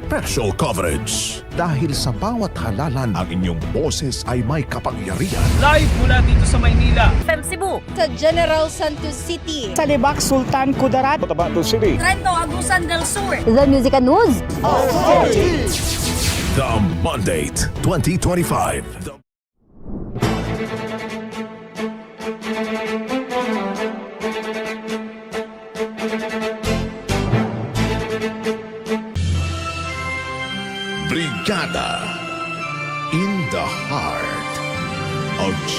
Special Coverage. Dahil sa bawat halalan, ang inyong boses ay may kapangyarihan. Live mula dito sa Maynila. FM Cebu. sa General Santos City. Salibak Sultan Kudarat Trento Agusan del Sur. The Music and News. The Mandate 2025. The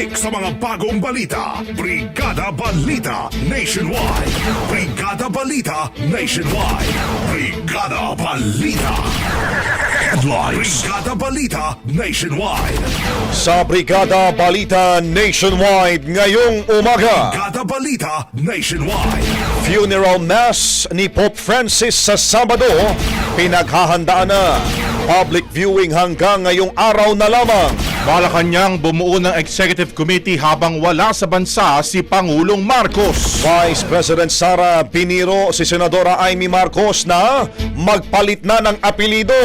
Siksik sa mga bagong balita. Brigada Balita Nationwide. Brigada Balita Nationwide. Brigada Balita. Headlines. Brigada Balita Nationwide. Sa Brigada Balita Nationwide ngayong umaga. Brigada Balita Nationwide. Funeral Mass ni Pope Francis sa Sabado, pinaghahandaan na. Public viewing hanggang ngayong araw na lamang. Malacanang bumuo ng executive committee habang wala sa bansa si Pangulong Marcos. Vice President Sara Piniro si Senadora Amy Marcos na magpalit na ng apelido.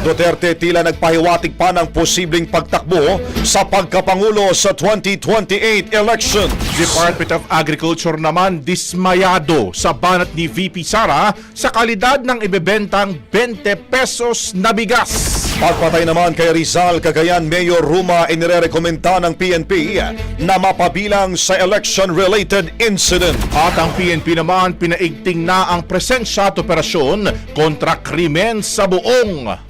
Duterte tila nagpahiwatig pa ng posibleng pagtakbo sa pagkapangulo sa 2028 election. Department of Agriculture naman dismayado sa banat ni VP Sara sa kalidad ng ibebentang 20 pesos na bigas. Pagpatay naman kay Rizal Cagayan Mayor Ruma inirekomenda ng PNP na mapabilang sa election-related incident. At ang PNP naman pinaigting na ang presensya at operasyon kontra krimen sa buong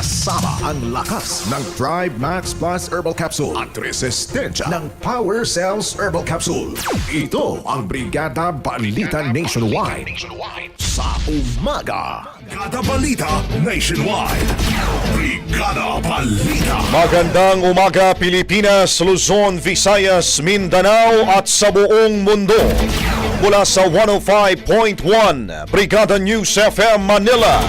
Kasama ang lakas ng Thrive Max Plus Herbal Capsule at resistensya ng Power Cells Herbal Capsule. Ito ang Brigada Balita Nationwide. Sa umaga. Brigada Balita Nationwide. Brigada Balita. Magandang umaga Pilipinas, Luzon, Visayas, Mindanao at sa buong mundo. Mula sa 105.1 Brigada News FM Manila.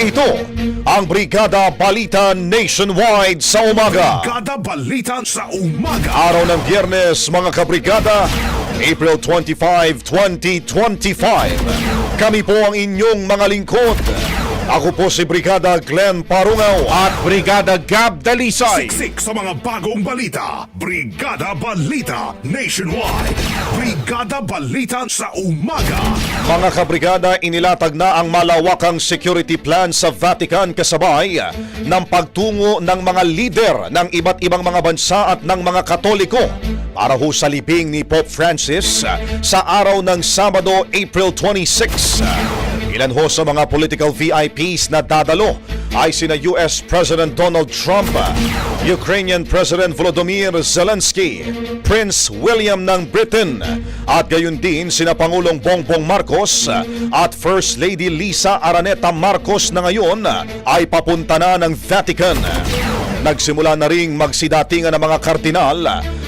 Ito ang Brigada Balita Nationwide sa umaga. Brigada Balita sa umaga. Araw ng Biyernes, mga kabrigada, April 25, 2025. Kami po ang inyong mga lingkod. Ako po si Brigada Glenn Parungaw At Brigada Gab Dalisay. Siksik sa mga bagong balita. Brigada Balita Nationwide. Brigada Balita sa umaga. Mga kabrigada, inilatag na ang malawakang security plan sa Vatican kasabay ng pagtungo ng mga lider ng iba't ibang mga bansa at ng mga katoliko para ho sa libing ni Pope Francis sa araw ng Sabado, April 26. Ilan ho sa mga political VIPs na dadalo ay sina US President Donald Trump, Ukrainian President Volodymyr Zelensky, Prince William ng Britain, at gayon din sina Pangulong Bongbong Marcos at First Lady Lisa Araneta Marcos na ngayon ay papunta na ng Vatican. Nagsimula na ring magsidatingan ng mga kardinal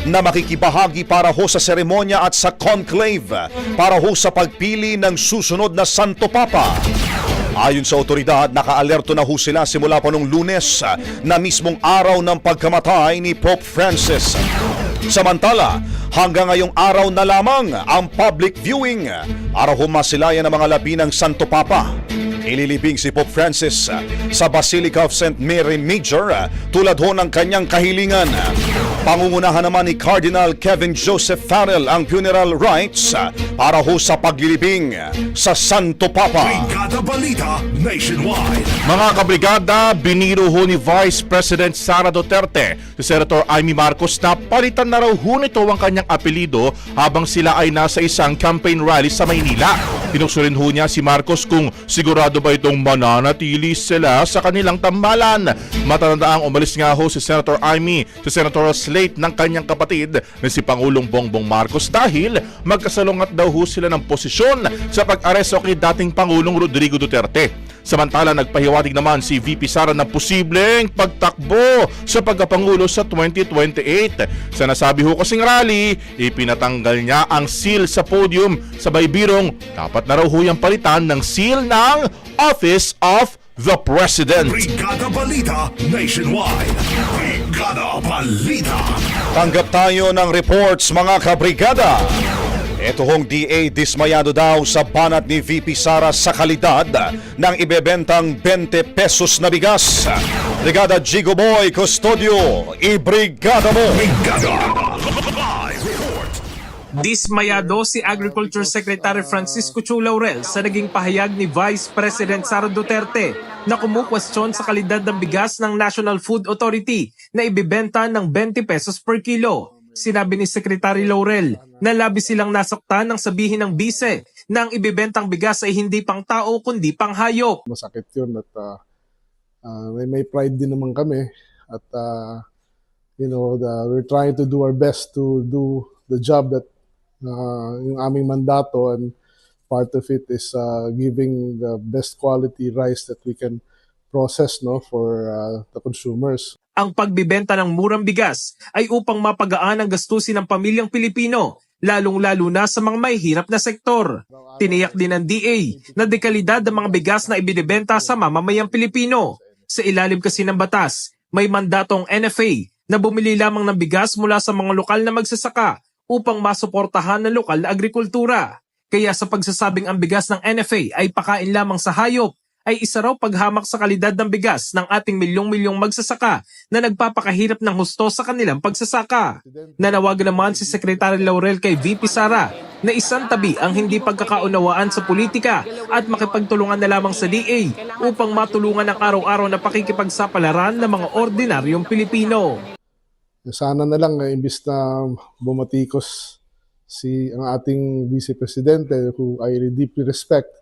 na makikibahagi para ho sa seremonya at sa conclave para ho sa pagpili ng susunod na Santo Papa. Ayon sa otoridad, nakaalerto na ho sila simula pa nung lunes na mismong araw ng pagkamatay ni Pope Francis. Samantala, hanggang ngayong araw na lamang ang public viewing para humasilayan ng mga labi ng Santo Papa. Ililibing si Pope Francis sa Basilica of St. Mary Major tulad ho ng kanyang kahilingan. Pangungunahan naman ni Cardinal Kevin Joseph Farrell ang funeral rites para ho sa paglilibing sa Santo Papa. Brigada Balita Nationwide. Mga kabrigada, biniro ho ni Vice President Sara Duterte si Senator Amy Marcos na palitan na raw ho nito ang kanyang apelido habang sila ay nasa isang campaign rally sa Maynila. Tinukso rin ho niya si Marcos kung sigurado ba itong mananatili sila sa kanilang tambalan. Matandaang umalis nga ho si Senator Amy sa senatorial slate ng kanyang kapatid na si Pangulong Bongbong Marcos dahil magkasalungat daw ho sila ng posisyon sa pag-aresto kay dating Pangulong Rodrigo Duterte. Samantala, nagpahiwatig naman si VP Sara ng posibleng pagtakbo sa pagkapangulo sa 2028. Sa nasabi ho kasing rally, ipinatanggal niya ang seal sa podium sa baybirong dapat na raw ho yung palitan ng seal ng Office of the President. Brigada Balita Nationwide. Brigada Balita. Tanggap tayo ng reports mga kabrigada. Ito hong DA dismayado daw sa banat ni VP Sara sa kalidad ng ibebentang 20 pesos na bigas. Brigada Jigo Boy Custodio, ibrigada mo! Brigada. Dismayado si Agriculture Secretary Francisco Chu Laurel sa naging pahayag ni Vice President Sara Duterte na kumukwestiyon sa kalidad ng bigas ng National Food Authority na ibibenta ng 20 pesos per kilo. Sinabi ni Secretary Laurel na labi silang nasaktan ng sabihin ng bise na ang ibibentang bigas ay hindi pang tao kundi pang hayop. masakit yun at uh, uh, may, may pride din naman kami at uh, you know the, we're trying to do our best to do the job that uh, yung aming mandato and part of it is uh, giving the best quality rice that we can process no for uh, the consumers Ang pagbibenta ng murang bigas ay upang mapagaan ang gastusin ng pamilyang Pilipino, lalong-lalo na sa mga may hirap na sektor. Tiniyak din ng DA na dekalidad ang mga bigas na ibinibenta sa mamamayang Pilipino. Sa ilalim kasi ng batas, may mandatong NFA na bumili lamang ng bigas mula sa mga lokal na magsasaka upang masuportahan ng lokal na agrikultura. Kaya sa pagsasabing ang bigas ng NFA ay pakain lamang sa hayop, ay isa raw paghamak sa kalidad ng bigas ng ating milyong-milyong magsasaka na nagpapakahirap ng husto sa kanilang pagsasaka. Nanawagan naman si Secretary Laurel kay VP Sara na isang tabi ang hindi pagkakaunawaan sa politika at makipagtulungan na lamang sa DA upang matulungan ang araw-araw na pakikipagsapalaran ng mga ordinaryong Pilipino. sana na lang eh, imbis na bumatikos si ang ating vice presidente who I deeply respect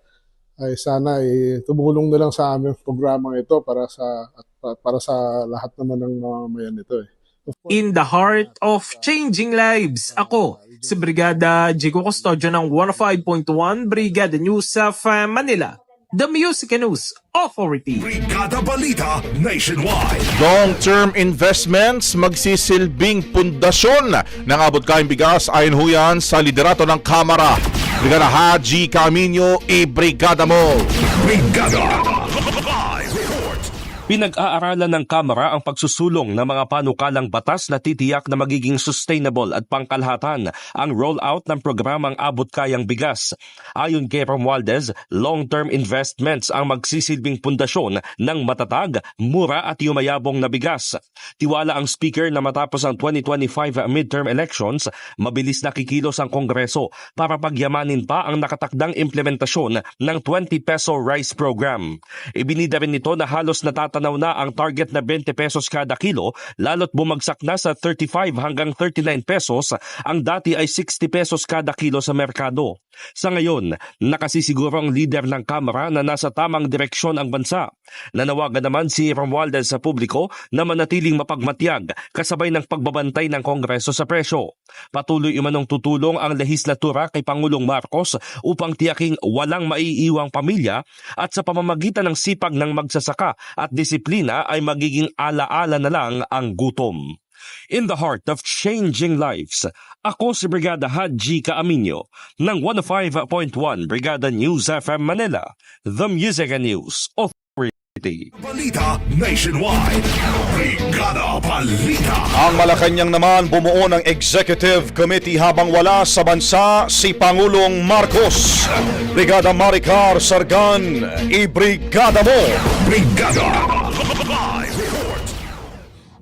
ay sana eh, tumulong na lang sa aming programang ito para sa at pa- para sa lahat naman ng mamamayan nito eh. In the heart of changing lives, ako, si Brigada Jigo Custodio ng 105.1 Brigada News uh, Manila, the Music and News Authority. Brigada Balita Nationwide. Long-term investments magsisilbing pundasyon ng abot kaing bigas ayon ho yan sa liderato ng Kamara. Brigada Haji Camino, i-brigada mo! Brigada Live Report. Pinag-aaralan ng Kamara ang pagsusulong ng mga panukalang batas na titiyak na magiging sustainable at pangkalahatan ang rollout ng programang Abot Kayang Bigas. Ayon kay Romualdez, long-term investments ang magsisilbing pundasyon ng matatag, mura at yumayabong na bigas. Tiwala ang speaker na matapos ang 2025 midterm elections, mabilis na kikilos ang Kongreso para pagyamanin pa ang nakatakdang implementasyon ng 20 peso rice program. Ibinida rin nito na halos natatanaw na ang target na 20 pesos kada kilo lalo't bumagsak na sa 35 hanggang 39 pesos ang dati ay 60 pesos kada kilo sa merkado. Sa ngayon, nakasisiguro ang leader ng Kamara na nasa tamang direksyon ang bansa. Nanawagan naman si Romualdez sa publiko na manatiling mapagmatyag kasabay ng pagbabantay ng Kongreso sa presyo. Patuloy umanong tutulong ang lehislatura kay Pangulong Marcos upang tiyaking walang maiiwang pamilya at sa pamamagitan ng sipag ng magsasaka at disiplina ay magiging alaala na lang ang gutom. In the heart of changing lives, ako si Brigada Haji Kaaminyo ng 105.1 Brigada News FM Manila, The Music and News Authority. Balita Nationwide. Brigada Balita. Ang Malacanang naman bumuo ng Executive Committee habang wala sa bansa si Pangulong Marcos. Brigada Maricar Sargan, i-brigada mo! Brigada.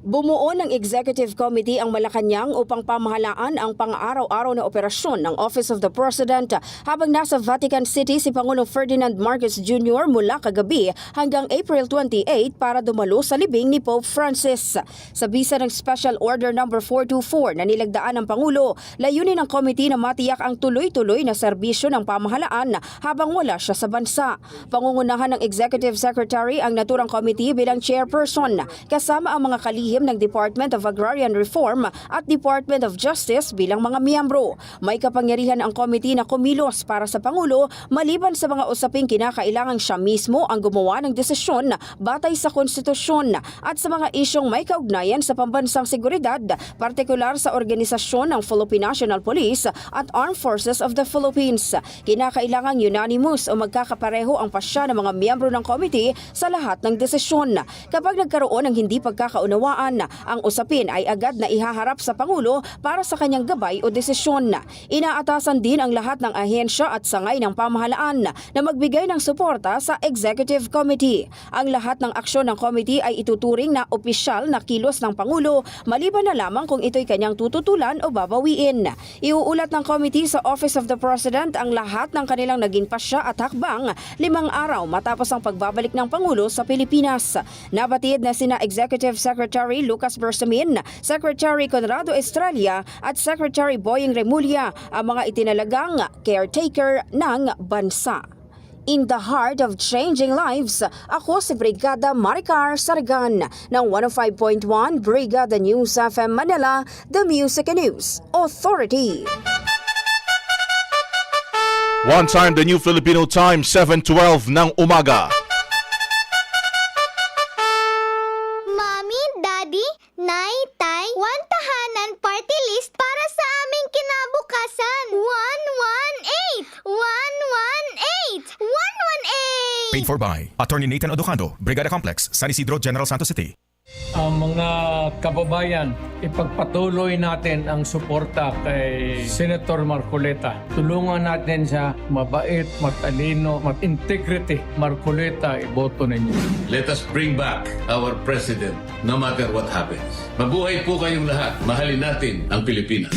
Bumuo ng Executive Committee ang Malacanang upang pamahalaan ang pang-araw-araw na operasyon ng Office of the President habang nasa Vatican City si Pangulong Ferdinand Marcos Jr. mula kagabi hanggang April 28 para dumalo sa libing ni Pope Francis. Sa bisa ng Special Order No. 424 na nilagdaan ng Pangulo, layunin ng committee na matiyak ang tuloy-tuloy na serbisyo ng pamahalaan habang wala siya sa bansa. Pangungunahan ng Executive Secretary ang naturang committee bilang chairperson kasama ang mga kalihim ng Department of Agrarian Reform at Department of Justice bilang mga miyembro. May kapangyarihan ang committee na kumilos para sa Pangulo maliban sa mga usaping kinakailangang siya mismo ang gumawa ng desisyon batay sa konstitusyon at sa mga isyong may kaugnayan sa pambansang seguridad, partikular sa organisasyon ng Philippine National Police at Armed Forces of the Philippines. Kinakailangang unanimous o magkakapareho ang pasya ng mga miyembro ng committee sa lahat ng desisyon. Kapag nagkaroon ng hindi pagkakaunawaan, ang usapin ay agad na ihaharap sa Pangulo para sa kanyang gabay o desisyon. Inaatasan din ang lahat ng ahensya at sangay ng pamahalaan na magbigay ng suporta sa Executive Committee. Ang lahat ng aksyon ng committee ay ituturing na opisyal na kilos ng Pangulo maliban na lamang kung ito'y kanyang tututulan o babawiin. Iuulat ng committee sa Office of the President ang lahat ng kanilang naging pasya at hakbang limang araw matapos ang pagbabalik ng Pangulo sa Pilipinas. Nabatid na sina Executive Secretary Lucas Bersamin, Secretary Conrado Estrella at Secretary Boying Remulla ang mga itinalagang caretaker ng bansa. In the heart of changing lives, ako si Brigada Maricar Sargan ng 105.1 Brigada News FM Manila, The Music and News Authority. One time, the new Filipino time, 7.12 ng umaga. Paid for by Attorney Nathan Odocando, Brigada Complex, San Isidro, General Santos City. Ang mga kababayan, ipagpatuloy natin ang suporta kay Senator Marcoleta. Tulungan natin siya mabait, matalino, mat-integrity. Marcoleta, iboto ninyo. Let us bring back our president no matter what happens. Mabuhay po kayong lahat. Mahalin natin ang Pilipinas.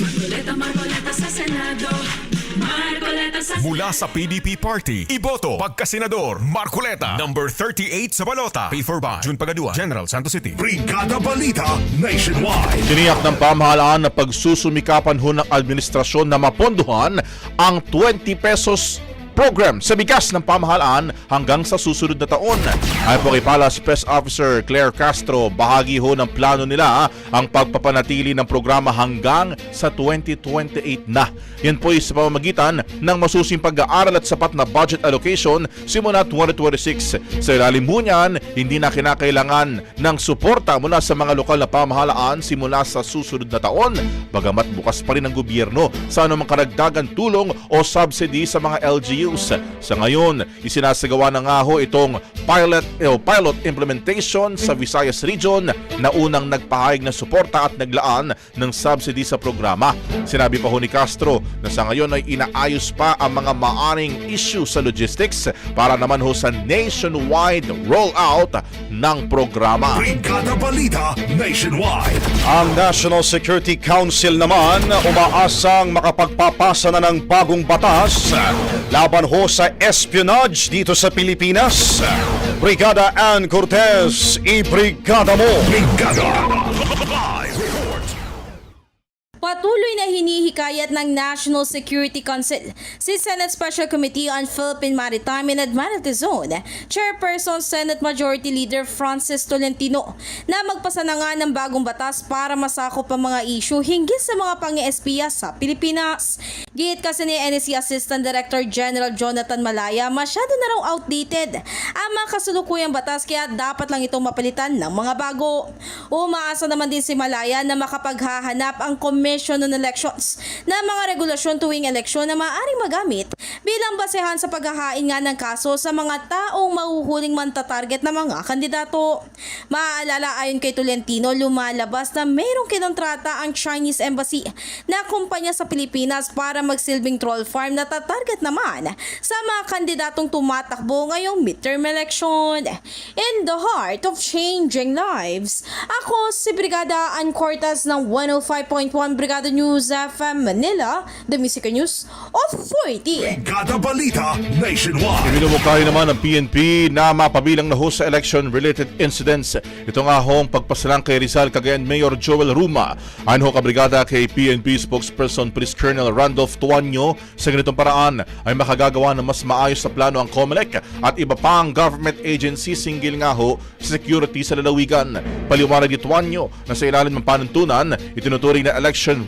Mula sa PDP Party, iboto pagkasenador Marcoleta, number 38 sa balota. Paid for by June Pagadua, General Santos City. Brigada Balita Nationwide. Tiniyak ng pamahalaan na pagsusumikapan ho ng administrasyon na mapondohan ang 20 pesos program sa bigas ng pamahalaan hanggang sa susunod na taon. Ayon po kay Palace Press Officer Claire Castro, bahagi ho ng plano nila ang pagpapanatili ng programa hanggang sa 2028 na. Yan po ay sa pamamagitan ng masusing pag-aaral at sapat na budget allocation simula 2026. Sa ilalim mo niyan, hindi na kinakailangan ng suporta mula sa mga lokal na pamahalaan simula sa susunod na taon. Bagamat bukas pa rin ang gobyerno sa anumang karagdagan tulong o subsidy sa mga LGUs. Sa ngayon, isinasagawa na nga ho itong pilot, eh, pilot implementation sa Visayas Region na unang nagpahayag ng suporta at naglaan ng subsidy sa programa. Sinabi pa ho ni Castro na sa ngayon ay inaayos pa ang mga maaring issue sa logistics para naman ho sa nationwide rollout ng programa. Brigada Balita Nationwide. Ang National Security Council naman umaasang makapagpapasa na ng bagong batas laban ho sa espionage dito sa Pilipinas. Brigada Ann Cortez, i-brigada mo! Brigada. Patuloy na hinihikayat ng National Security Council si Senate Special Committee on Philippine Maritime and Admiralty Zone, Chairperson Senate Majority Leader Francis Tolentino, na magpasa na nga ng bagong batas para masakop ang mga issue hinggil sa mga pang-espiya sa Pilipinas. Gihit kasi ni NSC Assistant Director General Jonathan Malaya, masyado na raw outdated ang mga kasulukuyang batas kaya dapat lang itong mapalitan ng mga bago. Umaasa naman din si Malaya na makapaghahanap ang Commission on Elections na mga regulasyon tuwing eleksyon na maaaring magamit bilang basehan sa paghahain nga ng kaso sa mga taong mahuhuling mantatarget na mga kandidato. Maaalala ayon kay Tolentino, lumalabas na mayroong kinontrata ang Chinese Embassy na kumpanya sa Pilipinas para magsilbing troll farm na tatarget naman sa mga kandidatong tumatakbo ngayong midterm election. In the heart of changing lives, ako si Brigada Ann Cortez ng 105.1 Brigada News FM Manila, the Music News Authority. Brigada Balita Nationwide. Minumukay naman ng PNP na mapabilang na ho sa election-related incidents. Ito nga ho ang pagpasalang kay Rizal Cagayan Mayor Joel Ruma. Ayon ho kabrigada kay PNP spokesperson Police Colonel Randolph Tuanyo, sa ganitong paraan ay makagagawa ng mas maayos na plano ang COMELEC at iba pang government agency singgil nga ho sa security sa lalawigan. Paliwanag ni Tuanyo na sa ilalim ng panuntunan, itinuturing na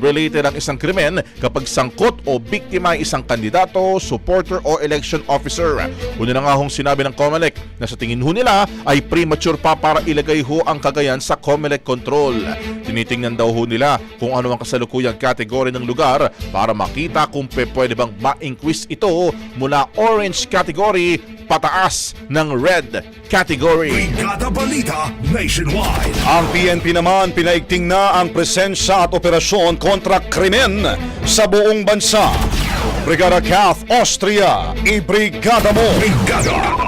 election-related ang isang krimen kapag sangkot o biktima ay isang kandidato, supporter o election officer. Una na nga hong sinabi ng COMELEC na sa tingin ho nila ay premature pa para ilagay ho ang Cagayan sa COMELEC control. Tinitingnan daw ho nila kung ano ang kasalukuyang kategory ng lugar para makita kung pe pwede bang ma-increase ito mula orange category pataas ng red category. Brigada Balita Nationwide. Ang PNP naman pinaigting na ang presensya at operasyon kontra krimen sa buong bansa. Brigada Kath Austria, i-brigada mo! Brigada.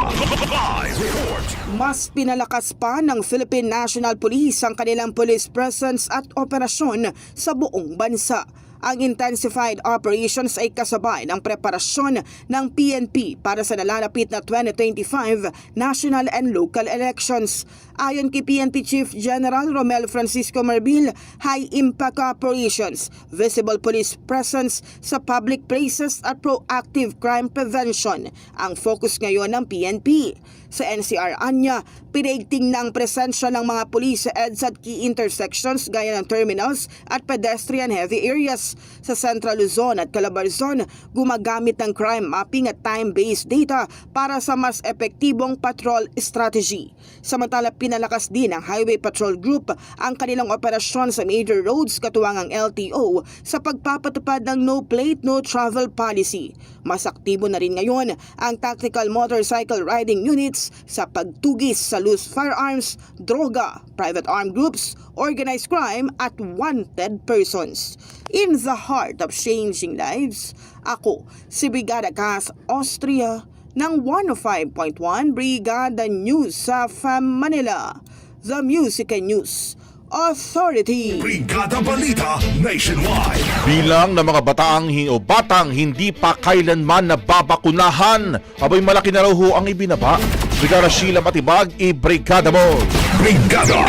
Mas pinalakas pa ng Philippine National Police ang kanilang police presence at operasyon sa buong bansa. Ang intensified operations ay kasabay ng preparasyon ng PNP para sa nalalapit na 2025 national and local elections. Ayon kay PNP Chief General Romel Francisco Marbil, high-impact operations, visible police presence sa public places at proactive crime prevention ang focus ngayon ng PNP. Sa NCR Anya, pinaigting na ang presensya ng mga pulis sa EDSA at key intersections gaya ng terminals at pedestrian heavy areas. Sa Central Luzon at Calabarzon, gumagamit ng crime mapping at time-based data para sa mas epektibong patrol strategy. Samantala, pinalakas din ng Highway Patrol Group ang kanilang operasyon sa major roads katuwang ang LTO sa pagpapatupad ng no plate, no travel policy. Mas aktibo na rin ngayon ang tactical motorcycle riding units sa pagtugis sa loose firearms, droga, private armed groups, organized crime at wanted persons. In the heart of changing lives, ako si Brigada Cas Austria ng 105.1 Brigada News sa FAM Manila, The Music and News Authority. Brigada Balita Nationwide. Bilang ng mga bataang hi- o batang hindi pa kailanman nababakunahan, abay malaki na raw ho ang ibinaba. Brigada Sheila Matibag, i-brigada mo! Brigada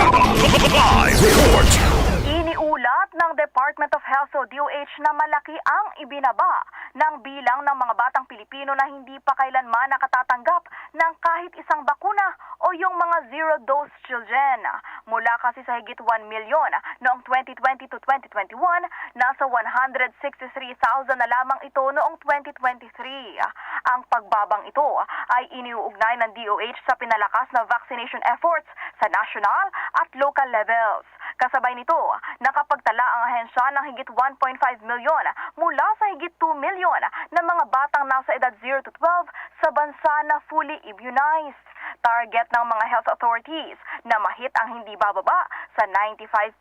Live Report. Department of Health o DOH na malaki ang ibinaba ng bilang ng mga batang Pilipino na hindi pa kailanman nakatatanggap ng kahit isang bakuna o yung mga zero-dose children. Mula kasi sa higit 1 milyon noong 2020 to 2021, nasa 163,000 na lamang ito noong 2023. Ang pagbabang ito ay iniuugnay ng DOH sa pinalakas na vaccination efforts sa national at local levels. Kasabay nito, nakapagtala ang ahensya ng higit 1.5 milyon mula sa higit 2 milyon na mga batang nasa edad 0 to 12 sa bansa na fully immunized. Target ng mga health authorities na mahit ang hindi bababa sa 95%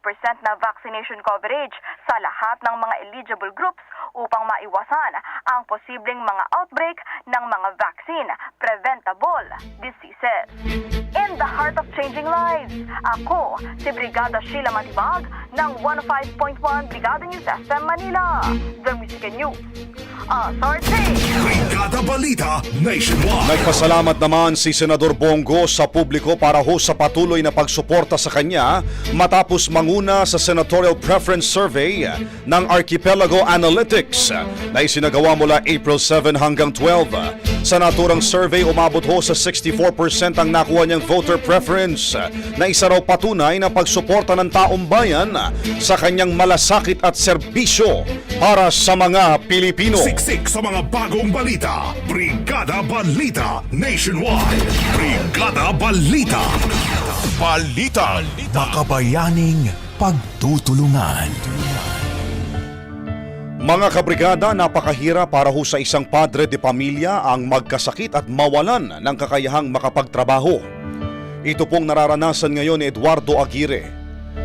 na vaccination coverage sa lahat ng mga eligible groups upang maiwasan ang posibleng mga outbreak ng mga vaccine preventable diseases. In the heart of changing lives, ako si Brigada Sheila Matibag ng 105.1 Brigada News FM Manila. The Music and News. Authority! Brigada Balita Nationwide. Nagpasalamat naman si Senador Bongo sa publiko para ho sa patuloy na pagsuporta sa kanya matapos manguna sa Senatorial Preference Survey ng Archipelago Analytics na isinagawa mula April 7 hanggang 12. Sa naturang survey, umabot ho sa 64% ang nakuha niyang voter preference na isa raw patunay na pagsuporta ng taong bayan sa kanyang malasakit at serbisyo para sa mga Pilipino. Siksik sa mga bagong balita. Brigada Balita Nationwide. Brigada Balita. Balita. Makabayaning pagtutulungan. Mga kabrigada, napakahira para ho sa isang padre de pamilya ang magkasakit at mawalan ng kakayahang makapagtrabaho. Ito pong nararanasan ngayon ni Eduardo Aguirre.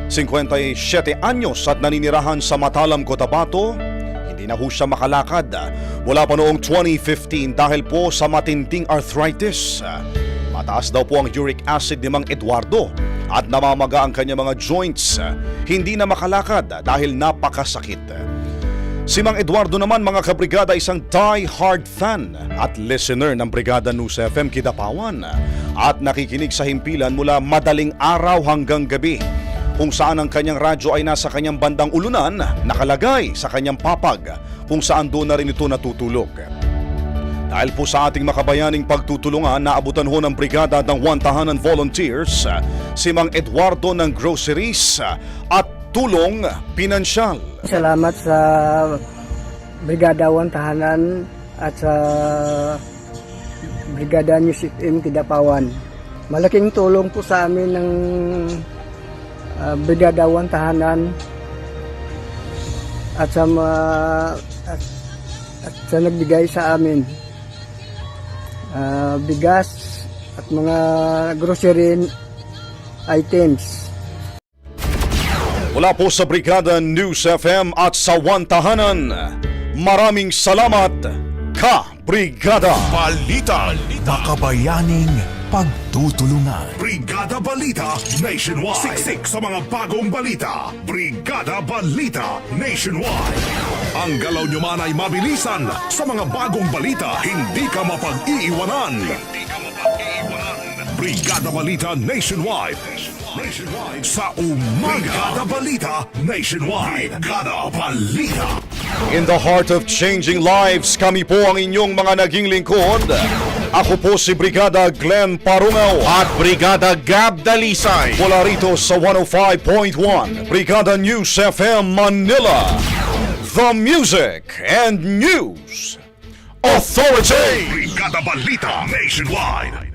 57 anyos at naninirahan sa Matalam, Cotabato, hindi na ho siya makalakad mula pa noong 2015 dahil po sa matinding arthritis. Mataas daw po ang uric acid ni Mang Eduardo at namamaga ang kanyang mga joints. Hindi na makalakad dahil napakasakit. Si Mang Eduardo naman mga kabrigada isang die-hard fan at listener ng Brigada News FM Kidapawan at nakikinig sa himpilan mula madaling araw hanggang gabi kung saan ang kanyang radyo ay nasa kanyang bandang ulunan nakalagay sa kanyang papag kung saan doon na rin ito natutulog. Dahil po sa ating makabayaning pagtutulungan, naabutan ho ng brigada ng one tahanan volunteers si Mang Eduardo ng groceries at tulong pinansyal. Salamat sa Brigada 1 Tahanan at sa Brigada News FM Kidapawan. Malaking tulong po sa amin ng ah, Brigada 1 Tahanan at sa mga at, at sa nagbigay sa amin Ah, bigas at mga grocery items. Mula po sa Brigada News FM at sa Wantahanan, maraming salamat, ka Brigada. Balita. Makabayaning pagtutulungan. Brigada Balita Nationwide. Siksik sa mga bagong balita. Brigada Balita Nationwide. Ang galaw nyo man ay mabilisan sa mga bagong balita. Hindi ka mapag-iiwanan. Hindi ka mapag-iiwanan. Brigada Balita Nationwide. Nationwide. Sa umaga. Brigada Balita Nationwide. Brigada Balita. In the heart of changing lives, kami po ang inyong mga naging lingkod. Ako po si Brigada Glenn Parungaw At Brigada Gab Dalisay. mula rito sa 105.1 Brigada News FM Manila. The Music and News Authority. Brigada Balita Nationwide.